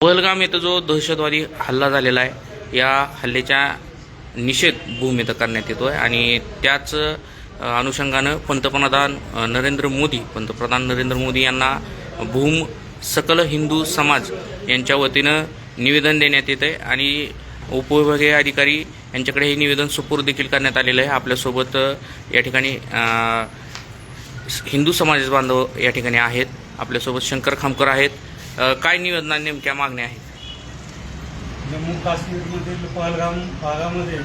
पहलगाम येथे जो दहशतवादी हल्ला झालेला आहे या हल्ल्याच्या निषेध भूम इथं करण्यात येतो आहे आणि त्याच अनुषंगानं पंतप्रधान नरेंद्र मोदी पंतप्रधान नरेंद्र मोदी यांना भूम सकल हिंदू समाज यांच्या वतीनं निवेदन देण्यात येत आहे आणि उपविभागीय अधिकारी यांच्याकडे हे निवेदन सुपूर्द देखील करण्यात आलेलं आहे. आपल्यासोबत या ठिकाणी हिंदू समाज बांधव या ठिकाणी आहेत. आपल्यासोबत शंकर खामकर आहेत. काय निवेदना नेमक्या मागण्या आहेत? जम्मू काश्मीरमधील पहलगाम भागामध्ये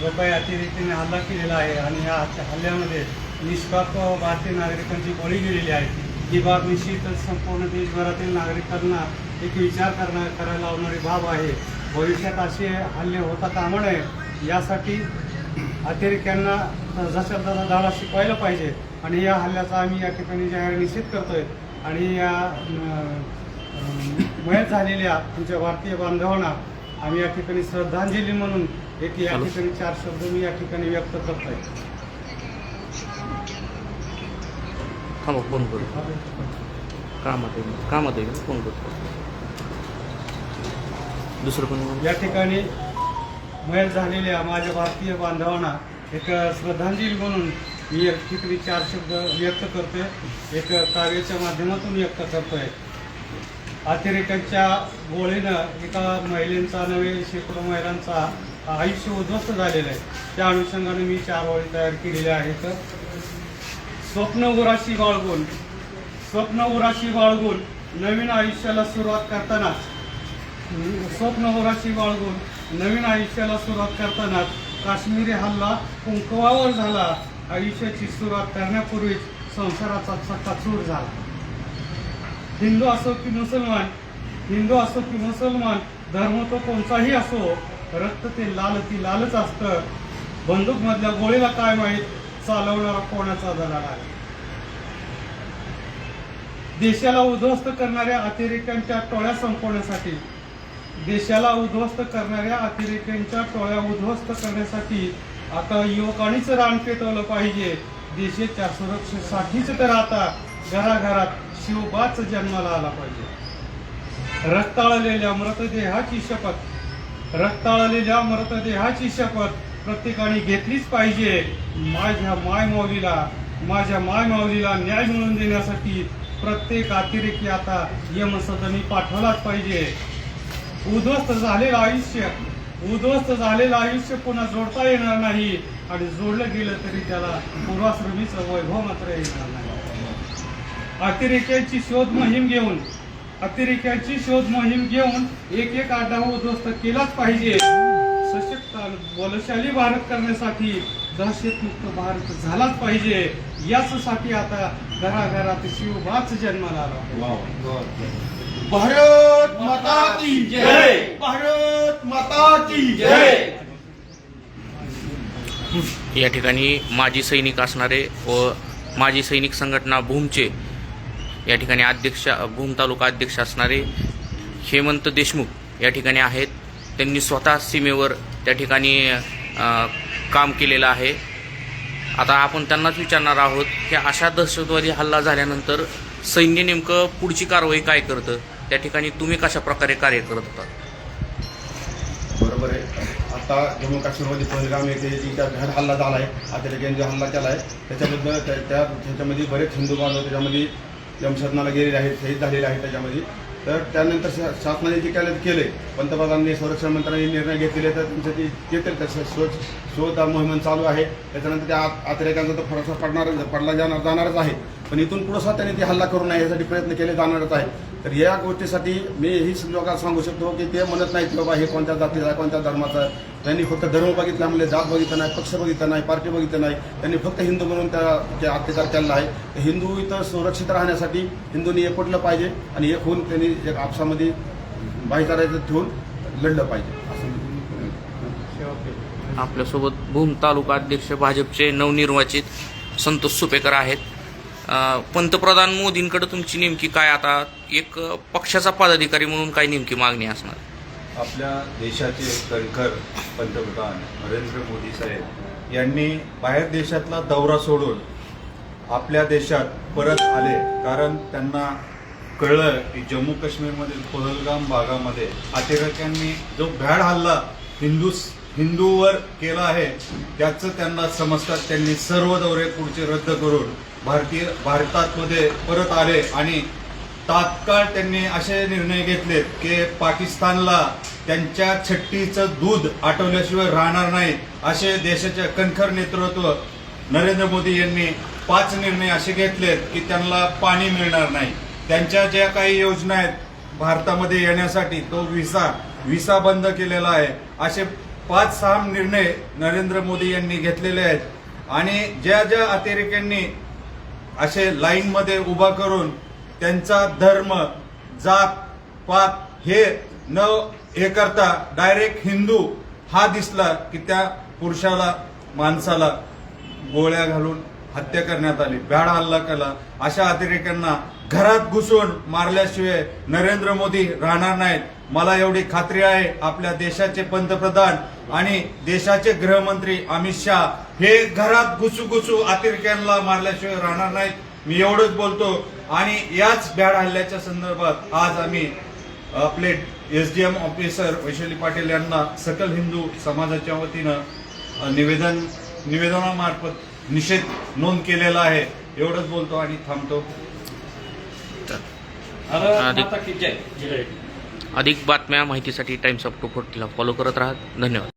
लोकांनी अतिरेकीने हल्ला केलेला आहे आणि या हल्ल्यामध्ये निष्पाप भारतीय नागरिकांची बळी गेलेली आहे. ही बाब निश्चितच संपूर्ण देशभरातील नागरिकांना एक विचार करणं करायला लावणारी बाब आहे. भविष्यात असे हल्ले होता कामा नये यासाठी अतिरेक्यांना जशा तसा धडा शिकवायला पाहिजे. आणि या हल्ल्याचा आम्ही या ठिकाणी जाहीर निश्चित करतोय. आणि या मयत झालेल्या आमच्या भारतीय बांधवांना आम्ही या ठिकाणी श्रद्धांजली म्हणून एक या ठिकाणी चार शब्द मी या ठिकाणी व्यक्त करतोय. थांबा फोन करू. कामात आहे कामात आहे फोन करतो दुसरं कोणी या ठिकाणी मयत झालेल्या माझ्या भारतीय बांधवांना एक श्रद्धांजली म्हणून मी या ठिकाणी चार शब्द व्यक्त करतोय. एक काव्याच्या माध्यमातून व्यक्त करतोय. अतिरेक्यांच्या गोळीनं एका महिलेचा नव्हे शेकडो महिलांचा आयुष्य उद्ध्वस्त झालेलं आहे. त्या अनुषंगाने मी चार ओळी तयार केलेल्या आहेत. स्वप्न उराशी बाळगून स्वप्न उराशी बाळगून नवीन आयुष्याला सुरुवात करतानाच स्वप्न उराशी बाळगून नवीन आयुष्याला सुरुवात करतानाच काश्मीरी हल्ला कुंकवावर झाला. आयुष्याची सुरुवात करण्यापूर्वीच संसाराचा चक्काचूर झाला. हिंदू असो की मुसलमान हिंदू असो की मुसलमान धर्म तो कोणताही असो रक्त ते लाल ती लालच असतं. बंदूक मधल्या गोळीला काय माहीत? चालवणारा कोणाचा दलाल आहे? देशाला उद्ध्वस्त करणाऱ्या अतिरेक्यांच्या टोळ्या संपवण्यासाठी देशाला उद्ध्वस्त करणाऱ्या अतिरेक्यांच्या टोळ्या उद्ध्वस्त करण्यासाठी आता युवकांनीच रान पेटवलं पाहिजे. देशाच्या सुरक्षेसाठीच तर आता घराघरात शिवबाच जन्माला आला पाहिजे. रक्ताळलेल्या मृतदेहाची शपथ रक्ताळलेल्या मृतदेहाची शपथ प्रत्येकाने घेतलीच पाहिजे. माझ्या मायमावलीला माझ्या मायमावलीला न्याय मिळवून देण्यासाठी प्रत्येक अतिरेकी आता यमसदनी पाठवलाच पाहिजे. उद्ध्वस्त झालेलं आयुष्य उद्ध्वस्त झालेलं आयुष्य पुन्हा जोडता येणार नाही आणि जोडलं गेलं तरी त्याला पूर्वाश्रमीचं वैभव मात्र येणार नाही. अतिरेक्यांची शोध मोहीम घेऊन अतिरेक्यांची शोध मोहीम घेऊन एक एक आड्डा उद्ध्वस्त केलाच पाहिजे. सशक्त बलशाली भारत करण्यासाठी दहशतमुक्त भारत झालाच पाहिजे. यासाठी आता घराघरात शिवबाच जन्माला आला. भारत माता की जय. भारत माता की जय. या ठिकाणी माजी सैनिक असणारे व माजी सैनिक संघटना भूमचे या ठिकाणी अध्यक्ष भूम तालुका अध्यक्ष असणारे हेमंत देशमुख या ठिकाणी आहेत. त्यांनी स्वतः सीमेवर त्या ठिकाणी काम केलेलं आहे. आता आपण त्यांनाच विचारणार आहोत की अशा दहशतवादी हल्ला झाल्यानंतर सैन्य नेमकं पुढची कारवाई काय करतं? त्या ठिकाणी तुम्ही कशा प्रकारे कार्य करत होता? बरोबर आहे. आता जम्मू काश्मीरमध्ये पहलगाम येथे जी त्या घर हल्ला झाला आहे. आता जो हल्ला केला आहे त्याच्याबद्दल त्या- त्याच्यामध्ये बरेच हिंदू बांधव त्याच्यामध्ये यमसदनाला गेलेले आहेत शहीद झालेले आहेत त्याच्यामध्ये. तर त्यानंतर शा- शासनाने जे केलं केले पंतप्रधानांनी संरक्षण मंत्र्यांनी निर्णय घेतलेले तर त्यांचं ते घेतील तसं शोध शोध मोहीम चालू आहे त्याच्यानंतर त्या अतिरेकांचा तर फरसा पडणार पडला जाणार जाणारच आहे. पण इथून पुढं सुद्धा त्यांनी ते हल्ला करू नये यासाठी प्रयत्न केले जाणारच आहे. तर या गोष्टीसाठी मी ही लोकांना सांगू शकतो की ते म्हणत नाहीत की बाबा हे कोणत्या जातीचा आहे कोणत्या धर्माचा आहे? त्यांनी फक्त धर्म बघितला म्हणजे जात बघितलं नाही पक्ष बघितलं नाही पार्टी बघितलं नाही. त्यांनी फक्त हिंदू म्हणून त्या अत्याचार केलेला आहे. तर हिंदू इथं सुरक्षित राहण्यासाठी हिंदूंनी एकवटलं पाहिजे आणि एक होऊन त्यांनी एक आपसामध्ये भाईचाराचं ठेवून लढलं पाहिजे. असं आपल्यासोबत भूम तालुका अध्यक्ष भाजपचे नवनिर्वाचित संतोष सुपेकर आहेत. पंतप्रधान मोदींकडे तुमची नेमकी काय आता एक पक्षाचा पदाधिकारी म्हणून काय नेमकी मागणी असणार? आपल्या देशाचे कणखर पंतप्रधान नरेंद्र मोदी साहेब यांनी बाहेर देशातला दौरा सोडून आपल्या देशात परत आले. कारण त्यांना कळलं की जम्मू काश्मीरमधील पहलगाम भागामध्ये अतिरेक्यांनी जो भ्याड हल्ला हिंदू हिंदूवर केला आहे त्याचं त्यांना समजतात. त्यांनी सर्व दौरे पुढचे रद्द करून भारतीय भारतामध्ये परत आले आणि तात्काळ त्यांनी असे निर्णय घेतलेत की पाकिस्तानला त्यांच्या छट्टीचं दूध आटवल्याशिवाय राहणार नाही असे देशाचे कणखर नेतृत्व नरेंद्र मोदी यांनी पाच निर्णय असे घेतलेत की त्यांना पाणी मिळणार नाही. त्यांच्या ज्या काही योजना आहेत भारतामध्ये येण्यासाठी तो व्हिसा व्हिसा बंद केलेला आहे. असे पाच सहा निर्णय नरेंद्र मोदी यांनी घेतलेले आहेत. आणि ज्या ज्या अतिरेक्यांनी असे लाईनमध्ये उभा करून त्यांचा धर्म जात पात हे न हे करता डायरेक्ट हिंदू हा दिसला की त्या पुरुषाला माणसाला गोळ्या घालून हत्या करण्यात आली भ्याड हल्ला केला. अशा अतिरेक्यांना घरात घुसून मारल्याशिवाय नरेंद्र मोदी राहणार नाहीत. मला एवढी खात्री आहे आपल्या देशाचे पंतप्रधान आणि देशाचे गृहमंत्री अमित शहा हे घरात घुसू घुसू अतिरेक्यांना मारल्याशिवाय राहणार नाहीत. मी एवढंच बोलतो. आणि याच भ्याड हल्ल्याच्या संदर्भात आज आम्ही आपले S D M officer Vaishali Patil यांना सकल हिंदू समाजाच्या वतीनं निवेदन निवेदनामार्फत निषेध नोंद केलेला आहे. एवढंच बोलतो आणि थांबतो. अधिक अधिक बातम्या माहितीसाठी टाइम्स ऑफ टू फोर्टीला फॉलो करत राहा. धन्यवाद.